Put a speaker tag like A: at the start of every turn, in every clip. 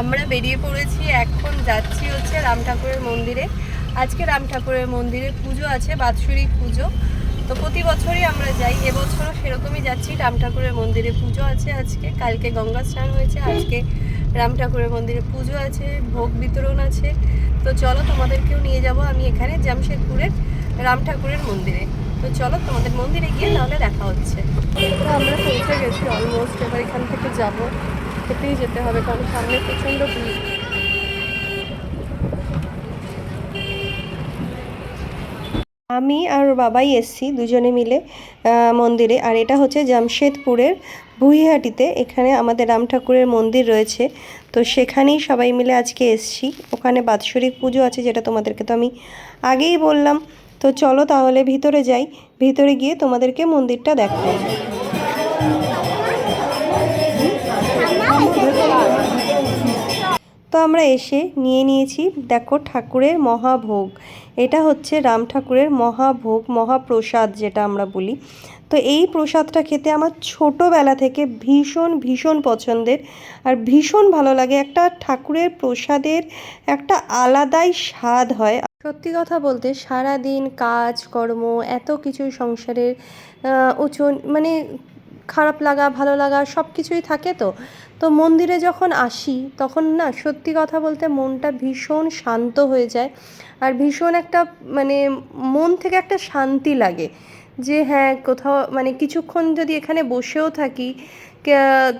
A: আমরা বেরিয়ে পড়েছি, এখন যাচ্ছি হচ্ছে রাম ঠাকুরের মন্দিরে। আজকে রাম ঠাকুরের মন্দিরে পুজো আছে, বাৎসরিক পুজো। তো প্রতি বছরই আমরা যাই, এবছরও সেরকমই যাচ্ছি, রাম ঠাকুরের মন্দিরে পুজো আছে আজকে, কালকে গঙ্গা স্নান হয়েছে, আজকে রাম ঠাকুরের মন্দিরে পুজো আছে, ভোগ বিতরণ আছে। তো চলো তোমাদেরকেও নিয়ে যাব আমি এখানে জামশেদপুরের রাম ঠাকুরের মন্দিরে। তো চলো তোমাদের মন্দিরে গিয়ে তাহলে দেখা হচ্ছে। তো আমরা পৌঁছে গেছি অলমোস্ট এবার এখান থেকে যাব। হেঁটেই যেতে হবে, কারণ সামনে প্রচণ্ড ভিড়। আমি আর বাবাই এসছি, দুজনে মিলে মন্দিরে। আর এটা হচ্ছে জামশেদপুরের ভুইহাটিতে, এখানে আমাদের রাম ঠাকুরের মন্দির রয়েছে। তো সেখানেই সবাই মিলে আজকে এসছি। ওখানে বাৎসরিক পুজো আছে, যেটা তোমাদেরকে তো আমি আগেই বললাম। তো চলো তাহলে ভিতরে যাই। ভিতরে গিয়ে তোমাদেরকে মন্দিরটা দেখাবো তো আমরা এসে নিয়ে নিয়েছি, দেখো ঠাকুরের মহাভোগ। এটা হচ্ছে রাম ঠাকুরের মহাভোগ, মহাপ্রসাদ যেটা আমরা বলি। তো এই প্রসাদটা খেতে আমার ছোটোবেলা থেকে ভীষণ ভীষণ পছন্দের। আর ভীষণ ভালো লাগে, একটা ঠাকুরের প্রসাদের একটা আলাদাই স্বাদ হয়। সত্যি কথা বলতে সারা দিন কাজ, কর্ম, এত কিছু সংসারের উচন মানে খারাপ লাগা, ভালো লাগা সব কিছুই থাকে তো। তো মন্দিরে যখন আসি, তখন না সত্যি কথা বলতে মনটা ভীষণ শান্ত হয়ে যায়। আর ভীষণ একটা মানে মন থেকে একটা শান্তি লাগে যে হ্যাঁ কোথাও মানে কিছুক্ষণ যদি এখানে বসেও থাকি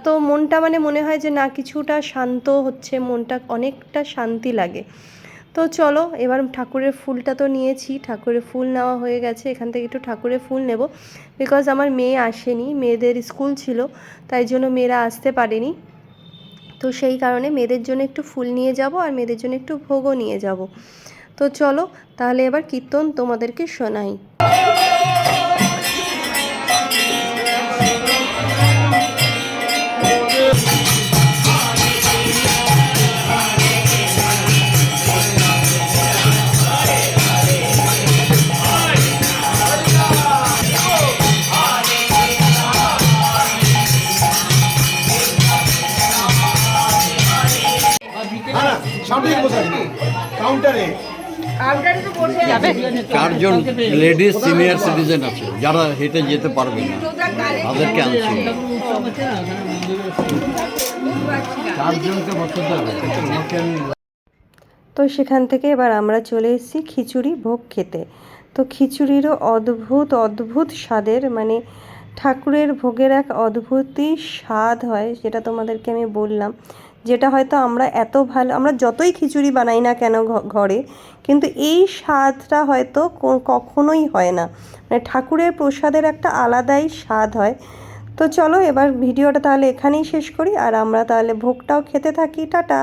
A: তো মনটা মানে মনে হয় যে না, কিছুটা শান্ত হচ্ছে, মনটা অনেকটা শান্তি লাগে। তো চলো, এবার ঠাকুরের ফুলটা তো নিয়েছি, ঠাকুরের ফুল নেওয়া হয়ে গেছে, এখান থেকে একটু ঠাকুরের ফুল নেব। বিকজ আমার মেয়ে আসেনি, মেয়েদের স্কুল ছিল, তাই জন্য মেয়েরা আসতে পারেনি। তো সেই কারণে মেয়েদের জন্য একটু ফুল নিয়ে যাব আর মেয়েদের জন্য একটু ভোগও নিয়ে যাব। তো চলো, তাহলে এবার কীর্তন তোমাদেরকে শোনাই।
B: কাউন্টারে।
C: চারজন লেডিস সিনিয়র সিটিজেন আছে যারা হেঁটে যেতে পারবে না। তাদেরকে আনছি। চারজনকে বসতে হবে
A: তো সেখান থেকে এবার আমরা চলে এসেছি খিচুড়ি ভোগ খেতে। তো খিচুড়িরও অদ্ভুত অদ্ভুত স্বাদের মানে ঠাকুরের ভোগের এক অদ্ভুতই স্বাদ হয় যেটা তোমাদেরকে আমি বললাম। যেটা হয়তো আমরা এত ভালো, আমরা যতই খিচুড়ি বানাই না কেন ঘরে, কিন্তু এই স্বাদটা হয়তো কখনোই হয় না। মানে ঠাকুরের প্রসাদের একটা আলাদাই স্বাদ হয়। তো চলো এবার ভিডিওটা তাহলে এখানেই শেষ করি, আর আমরা তাহলে ভোগটাও খেতে থাকি। টাটা!